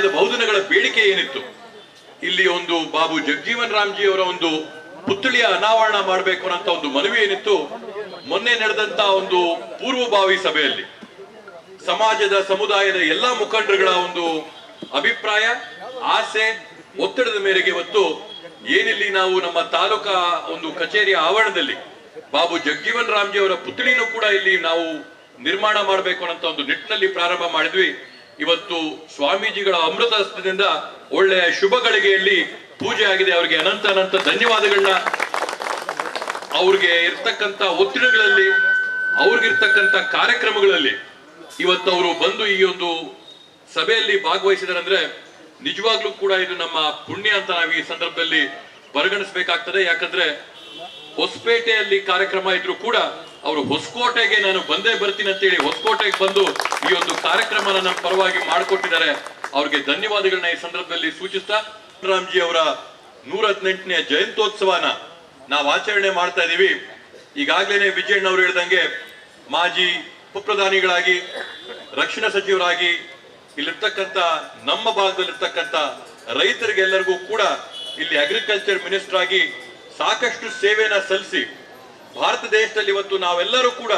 ಸಮುದಾಯದ ಬಹುದಿನಗಳ ಬೇಡಿಕೆ ಏನಿತ್ತು? ಇಲ್ಲಿ ಒಂದು ಬಾಬು ಜಗಜೀವನ್ ರಾಮ್ಜಿ ಅವರ ಒಂದು ಪುತ್ಥಳಿಯ ಅನಾವರಣ ಮಾಡಬೇಕು ಅನ್ನೋ ಒಂದು ಮನವಿ ಏನಿತ್ತು? ಮೊನ್ನೆ ನಡೆದಂತ ಒಂದು ಪೂರ್ವಭಾವಿ ಸಭೆಯಲ್ಲಿ ಸಮಾಜದ, ಸಮುದಾಯದ ಎಲ್ಲಾ ಮುಖಂಡರುಗಳ ಒಂದು ಅಭಿಪ್ರಾಯ, ಆಸೆ, ಒತ್ತಡದ ಮೇರೆಗೆ ಇವತ್ತು ಏನಿಲ್ಲಿ ನಾವು ನಮ್ಮ ತಾಲೂಕಾ ಒಂದು ಕಚೇರಿಯ ಆವರಣದಲ್ಲಿ ಬಾಬು ಜಗಜೀವನ್ ರಾಮ್ಜಿ ಅವರ ಪುತ್ಳಿನೂ ಕೂಡ ಇಲ್ಲಿ ನಾವು ನಿರ್ಮಾಣ ಮಾಡಬೇಕು ಅನ್ನೋ ಒಂದು ನಿಟ್ಟಿನಲ್ಲಿ ಪ್ರಾರಂಭ ಮಾಡಿದ್ವಿ. ಇವತ್ತು ಸ್ವಾಮೀಜಿಗಳ ಅಮೃತ ಹಸ್ತದಿಂದ ಒಳ್ಳೆಯ ಶುಭ ಗಳಿಗೆಯಲ್ಲಿ ಪೂಜೆ ಆಗಿದೆ ಅವರಿಗೆ ಅನಂತ ಅನಂತ ಧನ್ಯವಾದಗಳನ್ನ. ಅವ್ರಿಗೆ ಇರ್ತಕ್ಕಂತ ಒತ್ತಿಡಗಳಲ್ಲಿ ಅವ್ರಿಗಿರ್ತಕ್ಕಂತ ಕಾರ್ಯಕ್ರಮಗಳಲ್ಲಿ ಇವತ್ತು ಅವರು ಬಂದು ಈ ಒಂದು ಸಭೆಯಲ್ಲಿ ಭಾಗವಹಿಸಿದಾರಂದ್ರೆ ನಿಜವಾಗ್ಲೂ ಕೂಡ ಇದು ನಮ್ಮ ಪುಣ್ಯ ಅಂತ ನಾವು ಈ ಸಂದರ್ಭದಲ್ಲಿ ಪರಿಗಣಿಸಬೇಕಾಗ್ತದೆ. ಯಾಕಂದ್ರೆ ಹೊಸಪೇಟೆಯಲ್ಲಿ ಕಾರ್ಯಕ್ರಮ ಇದ್ರು ಕೂಡ ಅವರು ಹೊಸಕೋಟೆಗೆ ನಾನು ಬಂದೇ ಬರ್ತೀನಿ ಅಂತೇಳಿ ಹೊಸಕೋಟೆಗೆ ಬಂದು ಈ ಒಂದು ಕಾರ್ಯಕ್ರಮನ ನಮ್ಮ ಪರವಾಗಿ ಮಾಡಿಕೊಟ್ಟಿದ್ದಾರೆ. ಅವ್ರಿಗೆ ಧನ್ಯವಾದಗಳನ್ನ ಈ ಸಂದರ್ಭದಲ್ಲಿ ಸೂಚಿಸ್ತಾ ರಾಮ್ಜಿ ಅವರ ನೂರ ಹದಿನೆಂಟನೇ ಜಯಂತ್ಯೋತ್ಸವನ ನಾವು ಆಚರಣೆ ಮಾಡ್ತಾ ಇದೀವಿ. ಈಗಾಗಲೇ ವಿಜಯಣ್ಣ ಅವರು ಹೇಳ್ದಂಗೆ ಮಾಜಿ ಉಪಪ್ರಧಾನಿಗಳಾಗಿ, ರಕ್ಷಣಾ ಸಚಿವರಾಗಿ, ಇಲ್ಲಿರ್ತಕ್ಕಂಥ ನಮ್ಮ ಭಾಗದಲ್ಲಿರ್ತಕ್ಕಂಥ ರೈತರಿಗೆಲ್ಲರಿಗೂ ಕೂಡ ಇಲ್ಲಿ ಅಗ್ರಿಕಲ್ಚರ್ ಮಿನಿಸ್ಟರ್ ಆಗಿ ಸಾಕಷ್ಟು ಸೇವೆನ ಸಲ್ಲಿಸಿ ಭಾರತ ದೇಶದಲ್ಲಿ ಇವತ್ತು ನಾವೆಲ್ಲರೂ ಕೂಡ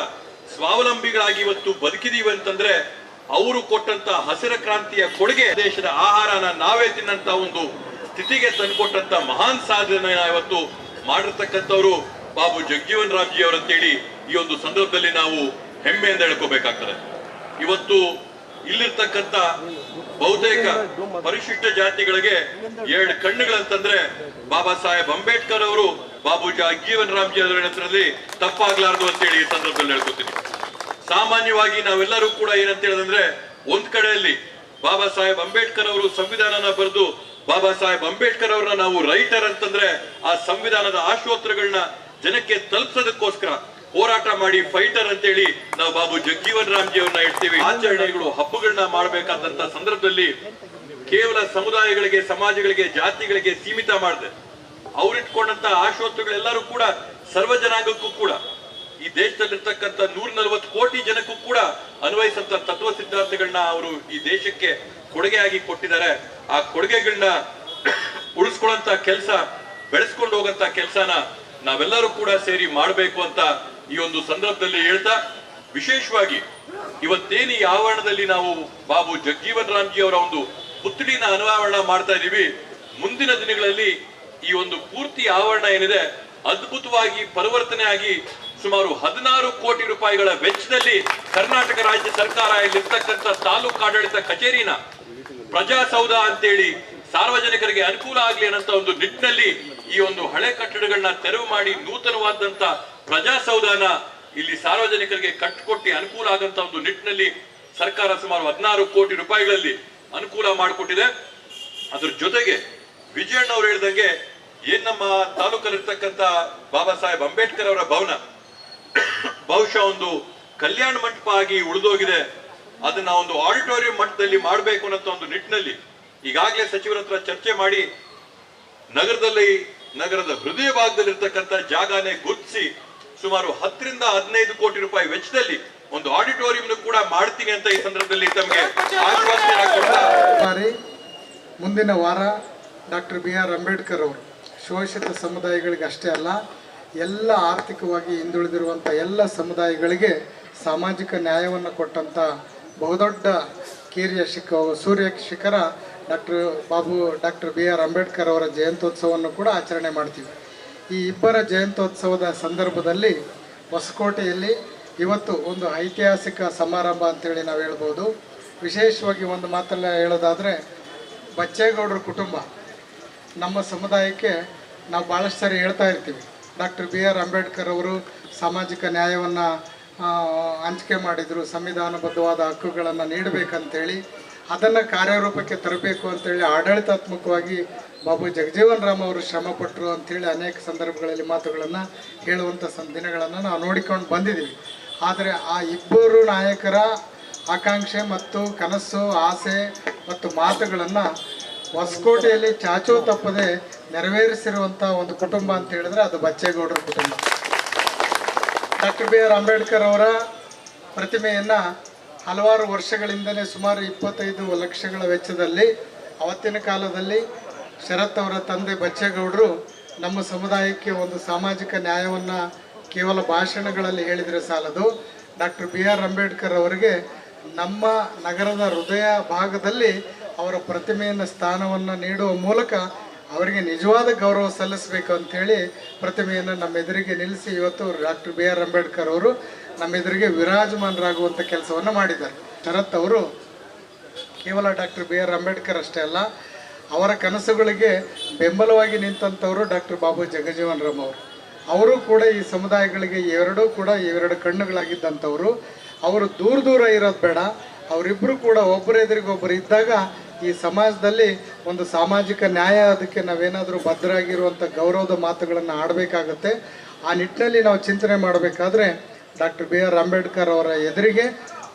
ಸ್ವಾವಲಂಬಿಗಳಾಗಿ ಇವತ್ತು ಬದುಕಿದೀವಿ ಅಂತಂದ್ರೆ ಅವರು ಕೊಟ್ಟಂತ ಹಸಿರ ಕ್ರಾಂತಿಯ ಕೊಡುಗೆ ದೇಶದ ಆಹಾರನ ನಾವೇ ತಿನ್ನಂತ ಒಂದು ಸ್ಥಿತಿಗೆ ತಂದುಕೊಟ್ಟಂತ ಮಹಾನ್ ಸಾಧನೆ ಇವತ್ತು ಮಾಡಿರ್ತಕ್ಕಂಥವ್ರು ಬಾಬು ಜಗಜೀವನ್ ರಾಮ್ಜಿ ಅವರಂತೇಳಿ ಈ ಒಂದು ಸಂದರ್ಭದಲ್ಲಿ ನಾವು ಹೆಮ್ಮೆಯಿಂದ ಹೇಳ್ಕೋಬೇಕಾಗ್ತದೆ. ಇವತ್ತು ಇಲ್ಲಿರ್ತಕ್ಕಂಥ ಬಹುತೇಕ ಪರಿಶಿಷ್ಟ ಜಾತಿಗಳಿಗೆ ಎರಡು ಕಣ್ಣುಗಳಂತಂದ್ರೆ ಬಾಬಾ ಸಾಹೇಬ್ ಅಂಬೇಡ್ಕರ್ ಅವರು ಬಾಬು ಜೀವನ್ ರಾಮ್ಜಿ ಅವರ ಹೆಸರಲ್ಲಿ ತಪ್ಪಾಗ್ಲಾರ್ದು ಅಂತೇಳಿ ಈ ಸಂದರ್ಭದಲ್ಲಿ ಹೇಳ್ಕೊತೀನಿ. ಸಾಮಾನ್ಯವಾಗಿ ನಾವೆಲ್ಲರೂ ಕೂಡ ಏನಂತ ಹೇಳಿದ್ರೆ ಒಂದ್ ಕಡೆಯಲ್ಲಿ ಬಾಬಾ ಸಾಹೇಬ್ ಅಂಬೇಡ್ಕರ್ ಅವರು ಸಂವಿಧಾನನ ಬರೆದು ಬಾಬಾ ಸಾಹೇಬ್ ಅಂಬೇಡ್ಕರ್ ಅವ್ರನ್ನ ನಾವು ರೈಟರ್ ಅಂತಂದ್ರೆ ಆ ಸಂವಿಧಾನದ ಆಶೋತ್ತರಗಳನ್ನ ಜನಕ್ಕೆ ತಲುಪಿಸೋದಕ್ಕೋಸ್ಕರ ಹೋರಾಟ ಮಾಡಿ ಫೈಟರ್ ಅಂತೇಳಿ ನಾವು ಬಾಬು ಜಗ್ಜೀವನ್ ರಾಮ್ಜಿ ಅವ್ರನ್ನ ಇಡ್ತೀವಿ ಆಚರಣೆಗಳು, ಹಬ್ಬಗಳನ್ನ ಮಾಡಬೇಕಾದಂತ ಸಂದರ್ಭದಲ್ಲಿ ಕೇವಲ ಸಮುದಾಯಗಳಿಗೆ, ಸಮಾಜಗಳಿಗೆ, ಜಾತಿಗಳಿಗೆ ಸೀಮಿತ ಮಾಡಿದೆ. ಅವ್ರಿಟ್ಕೊಂಡಂತ ಆಶೋತ್ತುಗಳೆಲ್ಲರೂ ಕೂಡ ಸರ್ವ ಜನಾಂಗಕ್ಕೂ ಕೂಡ, ಈ ದೇಶದಲ್ಲಿರ್ತಕ್ಕಂಥ ನೂರ ನಲವತ್ತು ಕೋಟಿ ಜನಕ್ಕೂ ಕೂಡ ಅನ್ವಯಿಸಂತ ತತ್ವ ಸಿದ್ಧಾಂತಗಳನ್ನ ಅವರು ಈ ದೇಶಕ್ಕೆ ಕೊಡುಗೆಯಾಗಿ ಕೊಟ್ಟಿದ್ದಾರೆ. ಆ ಕೊಡುಗೆಗಳನ್ನ ಉಳಿಸ್ಕೊಳ್ಳಂತ ಕೆಲಸ, ಬೆಳೆಸ್ಕೊಂಡು ಹೋಗಂತ ಕೆಲಸನ ನಾವೆಲ್ಲರೂ ಕೂಡ ಸೇರಿ ಮಾಡಬೇಕು ಅಂತ ಈ ಒಂದು ಸಂದರ್ಭದಲ್ಲಿ ಹೇಳ್ತಾ, ವಿಶೇಷವಾಗಿ ಇವತ್ತೇನು ಈ ಆವರಣದಲ್ಲಿ ನಾವು ಬಾಬು ಜಗಜೀವನ್ ರಾಮ್ಜಿ ಅವರ ಒಂದು ಪುತ್ಳಿನ ಅನಾವರಣ ಮಾಡ್ತಾ ಇದೀವಿ, ಮುಂದಿನ ದಿನಗಳಲ್ಲಿ ಈ ಒಂದು ಪೂರ್ತಿ ಆವರಣ ಏನಿದೆ, ಅದ್ಭುತವಾಗಿ ಪರಿವರ್ತನೆ ಆಗಿ ಸುಮಾರು ಹದಿನಾರು ಕೋಟಿ ರೂಪಾಯಿಗಳ ವೆಚ್ಚದಲ್ಲಿ ಕರ್ನಾಟಕ ರಾಜ್ಯ ಸರ್ಕಾರ ಇಲ್ಲಿರ್ತಕ್ಕಂಥ ತಾಲೂಕು ಆಡಳಿತ ಕಚೇರಿನ ಪ್ರಜಾಸೌಧ ಅಂತೇಳಿ ಸಾರ್ವಜನಿಕರಿಗೆ ಅನುಕೂಲ ಆಗ್ಲಿ ಅನ್ನಂತ ಒಂದು ನಿಟ್ಟಿನಲ್ಲಿ ಈ ಒಂದು ಹಳೆ ಕಟ್ಟಡಗಳನ್ನ ತೆರವು ಮಾಡಿ ನೂತನವಾದಂತ ಪ್ರಜಾಸೌಧನ ಇಲ್ಲಿ ಸಾರ್ವಜನಿಕರಿಗೆ ಕಟ್ಟಿಕೊಟ್ಟಿ ಅನುಕೂಲ ಆಗಂತ ಒಂದು ನಿಟ್ಟಿನಲ್ಲಿ ಸರ್ಕಾರ ಸುಮಾರು ಹದಿನಾರು ಕೋಟಿ ರೂಪಾಯಿಗಳಲ್ಲಿ ಅನುಕೂಲ ಮಾಡಿಕೊಟ್ಟಿದೆ. ಅದ್ರ ಜೊತೆಗೆ ವಿಜಯಣ್ಣ ಅವರು ಹೇಳಿದಂಗೆ ಏನ್ ನಮ್ಮ ತಾಲೂಕಲ್ಲಿರ್ತಕ್ಕಂಥ ಬಾಬಾ ಸಾಹೇಬ್ ಅಂಬೇಡ್ಕರ್ ಅವರ ಭವನ? ಬಹುಶಃ ಒಂದು ಕಲ್ಯಾಣ ಮಂಟಪ ಆಗಿ ಉಳಿದೋಗಿದೆ. ಅದನ್ನ ಒಂದು ಆಡಿಟೋರಿಯಂ ಮಟ್ಟದಲ್ಲಿ ಮಾಡಬೇಕು ಅನ್ನೋ ಒಂದು ನಿಟ್ಟಿನಲ್ಲಿ ಈಗಾಗಲೇ ಸಚಿವರ ಹತ್ರ ಚರ್ಚೆ ಮಾಡಿ ನಗರದಲ್ಲಿ, ನಗರದ ಹೃದಯ ಭಾಗದಲ್ಲಿರ್ತಕ್ಕಂಥ ಜಾಗನೇ ಗುರುತಿಸಿ ಸುಮಾರು ಹತ್ತರಿಂದ ಹದಿನೈದು ಕೋಟಿ ರೂಪಾಯಿ ವೆಚ್ಚದಲ್ಲಿ ಒಂದು ಆಡಿಟೋರಿಯಂ ಕೂಡ ಮಾಡ್ತೀನಿ ಅಂತ ಈ ಸಂದರ್ಭದಲ್ಲಿ ತಮಗೆ ಮುಂದಿನ ವಾರ ಡಾಕ್ಟರ್ ಬಿ ಆರ್ ಅಂಬೇಡ್ಕರ್ ಅವರು ಶೋಷಿತ ಸಮುದಾಯಗಳಿಗೆ ಅಷ್ಟೇ ಅಲ್ಲ, ಎಲ್ಲ ಆರ್ಥಿಕವಾಗಿ ಹಿಂದುಳಿದಿರುವಂಥ ಎಲ್ಲ ಸಮುದಾಯಗಳಿಗೆ ಸಾಮಾಜಿಕ ನ್ಯಾಯವನ್ನು ಕೊಟ್ಟಂಥ ಬಹುದೊಡ್ಡ ಕಿರಿಯ ಶಿಖ ಸೂರ್ಯ ಶಿಖರ doctor Babu, doctor B R Ambedkar ಅವರ ಜಯಂತ್ಯೋತ್ಸವವನ್ನು ಕೂಡ ಆಚರಣೆ ಮಾಡ್ತೀವಿ. ಈ ಇಬ್ಬರ ಜಯಂತ್ಯೋತ್ಸವದ ಸಂದರ್ಭದಲ್ಲಿ ಹೊಸಕೋಟೆಯಲ್ಲಿ ಇವತ್ತು ಒಂದು ಐತಿಹಾಸಿಕ ಸಮಾರಂಭ ಅಂತೇಳಿ ನಾವು ಹೇಳ್ಬೋದು. ವಿಶೇಷವಾಗಿ ಒಂದು ಮಾತಲ್ಲ ಹೇಳೋದಾದರೆ, ಬಚ್ಚೇಗೌಡರ ಕುಟುಂಬ. ನಮ್ಮ ಸಮುದಾಯಕ್ಕೆ ನಾವು ಭಾಳಷ್ಟು ಸಾರಿ ಹೇಳ್ತಾ ಇರ್ತೀವಿ. ಡಾಕ್ಟರ್ ಬಿ ಆರ್ ಅಂಬೇಡ್ಕರ್ ಅವರು ಸಾಮಾಜಿಕ ನ್ಯಾಯವನ್ನು ಹಂಚಿಕೆ ಮಾಡಿದರು, ಸಂವಿಧಾನಬದ್ಧವಾದ ಹಕ್ಕುಗಳನ್ನು ನೀಡಬೇಕಂತೇಳಿ, ಅದನ್ನು ಕಾರ್ಯರೂಪಕ್ಕೆ ತರಬೇಕು ಅಂತೇಳಿ ಆಡಳಿತಾತ್ಮಕವಾಗಿ ಬಾಬು ಜಗಜೀವನ್ ರಾಮ್ ಅವರು ಶ್ರಮಪಟ್ಟರು ಅಂಥೇಳಿ ಅನೇಕ ಸಂದರ್ಭಗಳಲ್ಲಿ ಮಾತುಗಳನ್ನು ಹೇಳುವಂಥ ದಿನಗಳನ್ನು ನಾವು ನೋಡಿಕೊಂಡು ಬಂದಿದ್ದೀವಿ. ಆದರೆ ಆ ಇಬ್ಬರು ನಾಯಕರ ಆಕಾಂಕ್ಷೆ ಮತ್ತು ಕನಸು, ಆಸೆ ಮತ್ತು ಮಾತುಗಳನ್ನು ಹೊಸಕೋಟೆಯಲ್ಲಿ ಚಾಚು ತಪ್ಪದೆ ನೆರವೇರಿಸಿರುವಂಥ ಒಂದು ಕುಟುಂಬ ಅಂತ ಹೇಳಿದ್ರೆ ಅದು ಬಚ್ಚೇಗೌಡರ ಕುಟುಂಬ. ಡಾಕ್ಟರ್ ಬಿ ಆರ್ ಅಂಬೇಡ್ಕರ್ ಅವರ ಪ್ರತಿಮೆಯನ್ನು ಹಲವಾರು ವರ್ಷಗಳಿಂದಲೇ ಸುಮಾರು ಇಪ್ಪತ್ತೈದು ಲಕ್ಷಗಳ ವೆಚ್ಚದಲ್ಲಿ, ಅವತ್ತಿನ ಕಾಲದಲ್ಲಿ ಶರತ್ ಅವರ ತಂದೆ ಬಚ್ಚೇಗೌಡರು ನಮ್ಮ ಸಮುದಾಯಕ್ಕೆ ಒಂದು ಸಾಮಾಜಿಕ ನ್ಯಾಯವನ್ನು ಕೇವಲ ಭಾಷಣಗಳಲ್ಲಿ ಹೇಳಿದರೆ ಸಾಲದು. ಡಾಕ್ಟರ್ ಬಿ ಆರ್ ಅಂಬೇಡ್ಕರ್ ಅವರಿಗೆ ನಮ್ಮ ನಗರದ ಹೃದಯ ಭಾಗದಲ್ಲಿ ಅವರ ಪ್ರತಿಮೆಯನ್ನು, ಸ್ಥಾನವನ್ನು ನೀಡುವ ಮೂಲಕ ಅವರಿಗೆ ನಿಜವಾದ ಗೌರವ ಸಲ್ಲಿಸಬೇಕು ಅಂಥೇಳಿ ಪ್ರತಿಮೆಯನ್ನು ನಮ್ಮ ಎದುರಿಗೆ ನಿಲ್ಲಿಸಿ ಇವತ್ತು ಡಾಕ್ಟರ್ ಬಿ ಆರ್ ಅಂಬೇಡ್ಕರ್ ಅವರು ನಮ್ಮ ಎದುರಿಗೆ ವಿರಾಜಮಾನರಾಗುವಂಥ ಕೆಲಸವನ್ನು ಮಾಡಿದ್ದಾರೆ. ಶರತ್ ಅವರು ಕೇವಲ ಡಾಕ್ಟರ್ ಬಿ ಆರ್ ಅಂಬೇಡ್ಕರ್ ಅಷ್ಟೇ ಅಲ್ಲ, ಅವರ ಕನಸುಗಳಿಗೆ ಬೆಂಬಲವಾಗಿ ನಿಂತಂಥವರು ಡಾಕ್ಟರ್ ಬಾಬು ಜಗಜೀವನ್ ರಾಮ್ ಅವರು. ಅವರು ಕೂಡ ಈ ಸಮುದಾಯಗಳಿಗೆ ಎರಡೂ ಕೂಡ ಇವೆರಡು ಕಣ್ಣುಗಳಾಗಿದ್ದಂಥವರು ಅವರು ದೂರ ದೂರ ಇರೋದು ಬೇಡ. ಅವರಿಬ್ಬರು ಕೂಡ ಒಬ್ಬರ ಎದುರಿಗೊಬ್ಬರು ಇದ್ದಾಗ ಈ ಸಮಾಜದಲ್ಲಿ ಒಂದು ಸಾಮಾಜಿಕ ನ್ಯಾಯ, ಅದಕ್ಕೆ ನಾವೇನಾದರೂ ಭದ್ರಾಗಿರುವಂಥ ಗೌರವದ ಮಾತುಗಳನ್ನು ಆಡಬೇಕಾಗತ್ತೆ. ಆ ನಿಟ್ಟಿನಲ್ಲಿ ನಾವು ಚಿಂತನೆ ಮಾಡಬೇಕಾದ್ರೆ ಡಾಕ್ಟರ್ ಬಿ ಆರ್ ಅಂಬೇಡ್ಕರ್ ಅವರ ಎದುರಿಗೆ,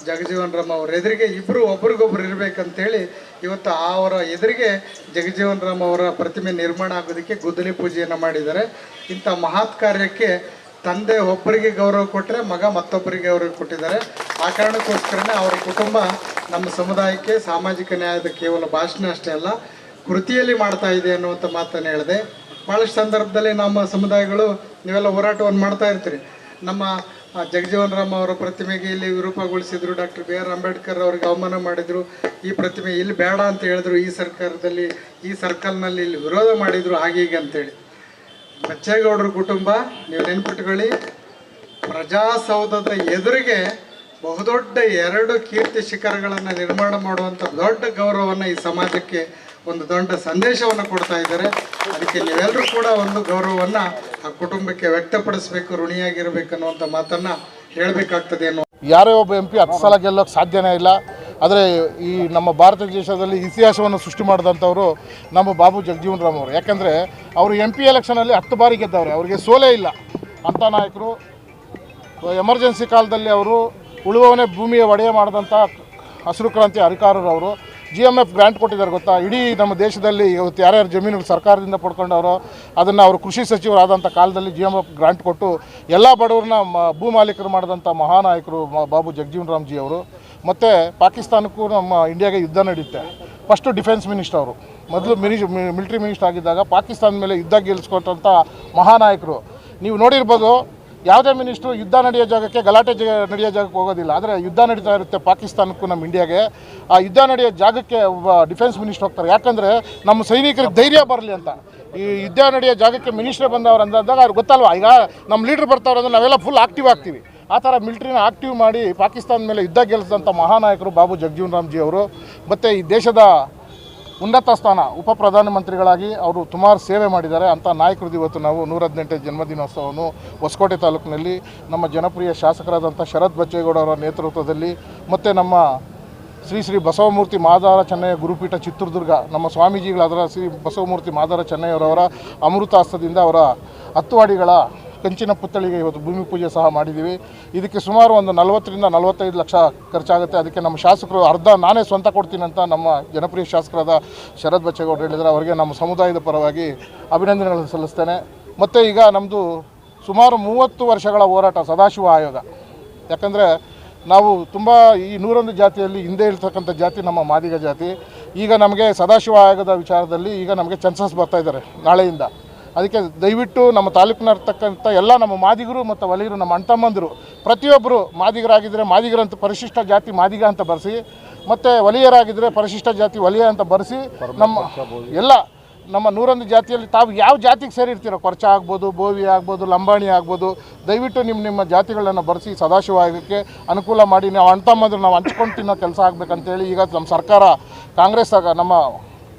ಜಗಜೀವನ್ ರಾಮ್ ಅವರ ಎದುರಿಗೆ ಇಬ್ಬರು ಒಬ್ರಿಗೊಬ್ರು ಇರಬೇಕಂತೇಳಿ ಇವತ್ತು ಆ ಅವರ ಎದುರಿಗೆ ಜಗಜೀವನ್ ರಾಮ್ ಅವರ ಪ್ರತಿಮೆ ನಿರ್ಮಾಣ ಆಗೋದಕ್ಕೆ ಗುದ್ದಲಿ ಪೂಜೆಯನ್ನು ಮಾಡಿದ್ದಾರೆ. ಇಂಥ ಮಹತ್ ಕಾರ್ಯಕ್ಕೆ ತಂದೆ ಒಬ್ಬರಿಗೆ ಗೌರವ ಕೊಟ್ಟರೆ ಮಗ ಮತ್ತೊಬ್ಬರಿಗೆ ಗೌರವ ಕೊಟ್ಟಿದ್ದಾರೆ. ಆ ಕಾರಣಕ್ಕೋಸ್ಕರನೇ ಅವರ ಕುಟುಂಬ ನಮ್ಮ ಸಮುದಾಯಕ್ಕೆ ಸಾಮಾಜಿಕ ನ್ಯಾಯದ ಕೇವಲ ಭಾಷಣ ಅಷ್ಟೇ ಅಲ್ಲ, ಕೃತಿಯಲ್ಲಿ ಮಾಡ್ತಾ ಇದೆ ಅನ್ನುವಂಥ ಮಾತನ್ನು ಹೇಳಿದೆ. ಭಾಳಷ್ಟು ಸಂದರ್ಭದಲ್ಲಿ ನಮ್ಮ ಸಮುದಾಯಗಳು ನೀವೆಲ್ಲ ಹೋರಾಟವನ್ನು ಮಾಡ್ತಾ ಇರ್ತೀರಿ. ನಮ್ಮ ಜಗಜೀವನ್ ರಾಮ್ ಅವರ ಪ್ರತಿಮೆಗೆ ಇಲ್ಲಿ ವಿರೂಪಗೊಳಿಸಿದ್ರು, ಡಾಕ್ಟರ್ ಬಿ ಆರ್ ಅಂಬೇಡ್ಕರ್ ಅವ್ರಿಗೆ ಅವಮಾನ ಮಾಡಿದರು. ಈ ಪ್ರತಿಮೆ ಇಲ್ಲಿ ಬೇಡ ಅಂತ ಹೇಳಿದ್ರು. ಈ ಸರ್ಕಾರದಲ್ಲಿ, ಈ ಸರ್ಕಲ್ನಲ್ಲಿ ಇಲ್ಲಿ ವಿರೋಧ ಮಾಡಿದರು. ಹಾಗೆ ಹೀಗೆ ಅಂತೇಳಿ. ಬಚ್ಚೇಗೌಡರ ಕುಟುಂಬ, ನೀವು ನೆನ್ಪಿಟ್ಕೊಳ್ಳಿ, ಪ್ರಜಾಸೌಧದ ಎದುರಿಗೆ ಬಹುದೊಡ್ಡ ಎರಡು ಕೀರ್ತಿ ಶಿಖರಗಳನ್ನು ನಿರ್ಮಾಣ ಮಾಡುವಂಥ ದೊಡ್ಡ ಗೌರವವನ್ನು ಈ ಸಮಾಜಕ್ಕೆ ಒಂದು ದೊಡ್ಡ ಸಂದೇಶವನ್ನು ಕೊಡ್ತಾ ಇದ್ದಾರೆ. ಅದಕ್ಕೆ ನೀವೆಲ್ಲರೂ ಕೂಡ ಒಂದು ಗೌರವವನ್ನು ಆ ಕುಟುಂಬಕ್ಕೆ ವ್ಯಕ್ತಪಡಿಸಬೇಕು, ಋಣಿಯಾಗಿರಬೇಕು ಅನ್ನುವಂಥ ಮಾತನ್ನು ಹೇಳಬೇಕಾಗ್ತದೆ ಅನ್ನೋ ಯಾರೇ ಒಬ್ಬ ಎಂ ಪಿ ಹತ್ತು ಸಲ ಗೆಲ್ಲೋಕ್ಕೆ ಸಾಧ್ಯನೇ ಇಲ್ಲ. ಆದರೆ ಈ ನಮ್ಮ ಭಾರತ ದೇಶದಲ್ಲಿ ಇತಿಹಾಸವನ್ನು ಸೃಷ್ಟಿ ಮಾಡಿದಂಥವರು ನಮ್ಮ ಬಾಬು ಜಗಜೀವನ್ ರಾಮ್ ಅವರು. ಯಾಕಂದರೆ ಅವರು ಎಂ ಪಿ ಎಲೆಕ್ಷನಲ್ಲಿ ಹತ್ತು ಬಾರಿ ಗೆದ್ದವ್ರೆ. ಅವರಿಗೆ ಸೋಲೇ ಇಲ್ಲ. ಅಂಥ ನಾಯಕರು, ಎಮರ್ಜೆನ್ಸಿ ಕಾಲದಲ್ಲಿ ಅವರು ಉಳುವವನೇ ಭೂಮಿಯ ಒಡೆಯ ಮಾಡಿದಂಥ ಹಸಿರು ಕ್ರಾಂತಿ ಹರಿಕಾರರವರು ಅವರು. ಜಿ ಎಂ ಎಫ್ ಗ್ರ್ಯಾಂಟ್ ಕೊಟ್ಟಿದ್ದಾರೆ ಗೊತ್ತಾ? ಇಡೀ ನಮ್ಮ ದೇಶದಲ್ಲಿ ಇವತ್ತು ಯಾರ್ಯಾರು ಜಮೀನು ಸರ್ಕಾರದಿಂದ ಪಡ್ಕೊಂಡವರು, ಅದನ್ನು ಅವರು ಕೃಷಿ ಸಚಿವರಾದಂಥ ಕಾಲದಲ್ಲಿ ಜಿ ಎಂ ಎಫ್ ಗ್ರಾಂಟ್ ಕೊಟ್ಟು ಎಲ್ಲ ಬಡವ್ರನ್ನ ಭೂ ಮಾಲೀಕರು ಮಾಡಿದಂಥ ಮಹಾನಾಯಕರು ಬಾಬು ಜಗಜೀವನ್ ರಾಮ್ ಜಿ ಅವರು. ಮತ್ತು ಪಾಕಿಸ್ತಾನಕ್ಕೂ ನಮ್ಮ ಇಂಡಿಯಾಗೆ ಯುದ್ಧ ನಡೆಯುತ್ತೆ ಫಸ್ಟು ಡಿಫೆನ್ಸ್ ಮಿನಿಸ್ಟರ್ ಅವರು. ಮೊದಲು ಮಿನಿ ಮಿಲಿಟ್ರಿ ಮಿನಿಸ್ಟರ್ ಆಗಿದ್ದಾಗ ಪಾಕಿಸ್ತಾನದ ಮೇಲೆ ಯುದ್ಧ ಗೆಲ್ಲಿಸ್ಕೊಟ್ಟಂಥ ಮಹಾನಾಯಕರು. ನೀವು ನೋಡಿರ್ಬೋದು, ಯಾವುದೇ ಮಿನಿಸ್ಟ್ರು ಯುದ್ಧ ನಡೆಯೋ ಜಾಗಕ್ಕೆ, ಗಲಾಟೆ ಜ ನಡೆಯೋ ಜಾಗಕ್ಕೆ ಹೋಗೋದಿಲ್ಲ. ಆದರೆ ಯುದ್ಧ ನಡೀತಾ ಇರುತ್ತೆ ಪಾಕಿಸ್ತಾನಕ್ಕೂ ನಮ್ಮ ಇಂಡಿಯಾಗೆ. ಆ ಯುದ್ಧ ನಡೆಯೋ ಜಾಗಕ್ಕೆ ಒಬ್ಬ ಡಿಫೆನ್ಸ್ ಮಿನಿಸ್ಟರ್ ಹೋಗ್ತಾರೆ. ಯಾಕಂದರೆ ನಮ್ಮ ಸೈನಿಕರಿಗೆ ಧೈರ್ಯ ಬರಲಿ ಅಂತ. ಈ ಯುದ್ಧ ನಡೆಯೋ ಜಾಗಕ್ಕೆ ಮಿನಿಸ್ಟ್ರ್ ಬಂದವ್ರು ಅಂದಾಗ ಅವ್ರಿಗೆ ಗೊತ್ತಲ್ವ? ಈಗ ನಮ್ಮ ಲೀಡ್ರ್ ಬರ್ತಾವ್ರೆ ಅಂದ್ರೆ ನಾವೆಲ್ಲ ಫುಲ್ ಆಕ್ಟಿವ್ ಆಗ್ತೀವಿ. ಆ ಥರ ಮಿಲ್ಟ್ರಿನ ಆಕ್ಟಿವ್ ಮಾಡಿ ಪಾಕಿಸ್ತಾನ ಮೇಲೆ ಯುದ್ಧ ಗೆಲ್ಲಿಸಿದಂಥ ಮಹಾನಾಯಕರು ಬಾಬು ಜಗಜೀವನ್ ರಾಮ್ಜಿ ಅವರು. ಮತ್ತು ಈ ದೇಶದ ಉನ್ನತ ಸ್ಥಾನ ಉಪ ಪ್ರಧಾನಮಂತ್ರಿಗಳಾಗಿ ಅವರು ಸುಮಾರು ಸೇವೆ ಮಾಡಿದ್ದಾರೆ. ಅಂಥ ನಾಯಕರದ್ದು ಇವತ್ತು ನಾವು ನೂರ ಹದಿನೆಂಟನೇ ಜನ್ಮದಿನೋತ್ಸವವನ್ನು ಹೊಸಕೋಟೆ ತಾಲೂಕಿನಲ್ಲಿ ನಮ್ಮ ಜನಪ್ರಿಯ ಶಾಸಕರಾದಂಥ ಶರತ್ ಬಚ್ಚೇಗೌಡ ಅವರ ನೇತೃತ್ವದಲ್ಲಿ ಮತ್ತು ನಮ್ಮ ಶ್ರೀ ಶ್ರೀ ಬಸವಮೂರ್ತಿ ಮಾದಾರ ಚೆನ್ನಯ್ಯ ಗುರುಪೀಠ ಚಿತ್ರದುರ್ಗ, ನಮ್ಮ ಸ್ವಾಮೀಜಿಗಳಾದ ಶ್ರೀ ಬಸವಮೂರ್ತಿ ಮಾದಾರ ಚೆನ್ನಯ್ಯವರವರ ಅಮೃತಾಸ್ತದಿಂದ ಅವರ ಹತ್ತುವಾಡಿಗಳ ಕಂಚಿನ ಪುತ್ಥಳಿಗೆ ಇವತ್ತು ಭೂಮಿ ಪೂಜೆ ಸಹ ಮಾಡಿದ್ದೀವಿ. ಇದಕ್ಕೆ ಸುಮಾರು ಒಂದು ನಲವತ್ತರಿಂದ ನಲವತ್ತೈದು ಲಕ್ಷ ಖರ್ಚಾಗುತ್ತೆ. ಅದಕ್ಕೆ ನಮ್ಮ ಶಾಸಕರು ಅರ್ಧ ನಾನೇ ಸ್ವಂತ ಕೊಡ್ತೀನಿ ಅಂತ ನಮ್ಮ ಜನಪ್ರಿಯ ಶಾಸಕರಾದ ಶರತ್ ಬಚ್ಚೇಗೌಡರು ಹೇಳಿದರೆ ಅವರಿಗೆ ನಮ್ಮ ಸಮುದಾಯದ ಪರವಾಗಿ ಅಭಿನಂದನೆಗಳನ್ನು ಸಲ್ಲಿಸ್ತೇನೆ. ಮತ್ತು ಈಗ ನಮ್ಮದು ಸುಮಾರು ಮೂವತ್ತು ವರ್ಷಗಳ ಹೋರಾಟ ಸದಾಶಿವ ಆಯೋಗ. ಯಾಕಂದರೆ ನಾವು ತುಂಬ ಈ ನೂರೊಂದು ಜಾತಿಯಲ್ಲಿ ಹಿಂದೆ ಇರ್ತಕ್ಕಂಥ ಜಾತಿ ನಮ್ಮ ಮಾದಿಗ ಜಾತಿ. ಈಗ ನಮಗೆ ಸದಾಶಿವ ಆಯೋಗದ ವಿಚಾರದಲ್ಲಿ ಈಗ ನಮಗೆ ಚಾನ್ಸಸ್ ಬರ್ತಾ ಇದ್ದಾರೆ ನಾಳೆಯಿಂದ. ಅದಕ್ಕೆ ದಯವಿಟ್ಟು ನಮ್ಮ ತಾಲೂಕಿನರ್ತಕ್ಕಂಥ ಎಲ್ಲ ನಮ್ಮ ಮಾದಿಗರು ಮತ್ತು ವಲಿಗರು ನಮ್ಮ ಅಣ್ತಮ್ಮಂದಿರು ಪ್ರತಿಯೊಬ್ಬರು ಮಾದಿಗರಾಗಿದ್ದರೆ ಮಾದಿಗರಂತ ಪರಿಶಿಷ್ಟ ಜಾತಿ ಮಾದಿಗ ಅಂತ ಬರೆಸಿ ಮತ್ತು ವಲಯರಾಗಿದ್ದರೆ ಪರಿಶಿಷ್ಟ ಜಾತಿ ವಲಯ ಅಂತ ಬರೆಸಿ ನಮ್ಮ ಎಲ್ಲ ನಮ್ಮ ನೂರೊಂದು ಜಾತಿಯಲ್ಲಿ ತಾವು ಯಾವ ಜಾತಿಗೆ ಸೇರಿರ್ತೀರೋ ಕೊರ್ಚ ಆಗ್ಬೋದು ಬೋವಿ ಆಗ್ಬೋದು ಲಂಬಾಣಿ ಆಗ್ಬೋದು ದಯವಿಟ್ಟು ನಿಮ್ಮ ನಿಮ್ಮ ಜಾತಿಗಳನ್ನು ಬರೆಸಿ ಸದಾಶಿವ ಆಯೋಗಕ್ಕೆ ಅನುಕೂಲ ಮಾಡಿ ನಾವು ಅಣ್ತಮ್ಮಂದ್ರೆ ನಾವು ಹಂಚ್ಕೊಂಡು ತಿನ್ನೋ ಕೆಲಸ ಆಗಬೇಕಂತೇಳಿ ಈಗ ನಮ್ಮ ಸರ್ಕಾರ ಕಾಂಗ್ರೆಸ್ ನಮ್ಮ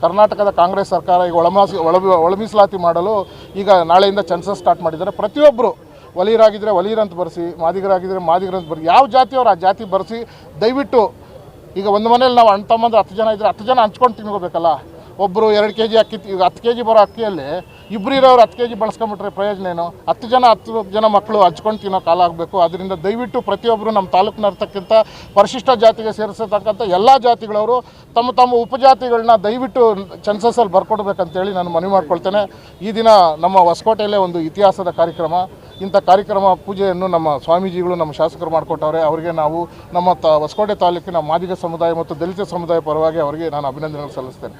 ಕರ್ನಾಟಕದ ಕಾಂಗ್ರೆಸ್ ಸರ್ಕಾರ ಈಗ ಒಳಮಾಸಿ ಒಳ ಒಳ ಮೀಸಲಾತಿ ಮಾಡಲು ಈಗ ನಾಳೆಯಿಂದ ಚಾನ್ಸಸ್ ಸ್ಟಾರ್ಟ್ ಮಾಡಿದ್ದಾರೆ. ಪ್ರತಿಯೊಬ್ಬರು ವಲೀಯರಾಗಿದ್ದರೆ ವಲೀಯರಂತ ಬರೆಸಿ ಮಾದಿಗರಾಗಿದ್ದರೆ ಮಾದಿಗರಂತ ಬರೆಸಿ, ಯಾವ ಜಾತಿಯವರು ಆ ಜಾತಿ ಬರೆಸಿ, ದಯವಿಟ್ಟು ಈಗ ಒಂದು ಮನೇಲಿ ನಾವು ಅಣ್ಣ ತಮ್ಮಂದ್ರೆ ಹತ್ತು ಜನ ಇದ್ದರೆ ಹತ್ತು ಜನ ಹಂಚ್ಕೊಂಡು ತಿನ್ಕೋಬೇಕಲ್ಲ. ಒಬ್ಬರು ಎರಡು ಕೆ ಜಿ ಅಕ್ಕಿ ಹತ್ತು ಕೆ ಜಿ ಬರೋ ಅಕ್ಕಿಯಲ್ಲಿ ಇಬ್ಬರು ಇರೋರು ಹತ್ತು ಕೆ ಜಿ ಬಳಸ್ಕೊಂಬಿಟ್ರೆ ಪ್ರಯೋಜನ ಏನು? ಹತ್ತು ಜನ ಹತ್ತು ಜನ ಮಕ್ಕಳು ಹಚ್ಕೊಂಡು ತಿನ್ನೋ ಕಾಲ ಆಗಬೇಕು. ಅದರಿಂದ ದಯವಿಟ್ಟು ಪ್ರತಿಯೊಬ್ಬರು ನಮ್ಮ ತಾಲೂಕಿನರ್ತಕ್ಕಂಥ ಪರಿಶಿಷ್ಟ ಜಾತಿಗೆ ಸೇರಿಸತಕ್ಕಂಥ ಎಲ್ಲ ಜಾತಿಗಳವರು ತಮ್ಮ ತಮ್ಮ ಉಪಜಾತಿಗಳನ್ನ ದಯವಿಟ್ಟು ಚಾನ್ಸಸ್ಸಲ್ಲಿ ಬರ್ಕೊಡ್ಬೇಕಂತೇಳಿ ನಾನು ಮನವಿ ಮಾಡ್ಕೊಳ್ತೇನೆ. ಈ ದಿನ ನಮ್ಮ ಹೊಸಕೋಟೆಯಲ್ಲೇ ಒಂದು ಇತಿಹಾಸದ ಕಾರ್ಯಕ್ರಮ. ಇಂಥ ಕಾರ್ಯಕ್ರಮ ಪೂಜೆಯನ್ನು ನಮ್ಮ ಸ್ವಾಮೀಜಿಗಳು, ನಮ್ಮ ಶಾಸಕರು ಮಾಡಿಕೊಟ್ಟವ್ರೆ. ಅವರಿಗೆ ನಾವು ನಮ್ಮ ತ ಹೊಸಕೋಟೆ ತಾಲೂಕಿನ ಮಾದಿಗ ಸಮುದಾಯ ಮತ್ತು ದಲಿತ ಸಮುದಾಯ ಪರವಾಗಿ ಅವರಿಗೆ ನಾನು ಅಭಿನಂದನೆ ಸಲ್ಲಿಸ್ತೇನೆ.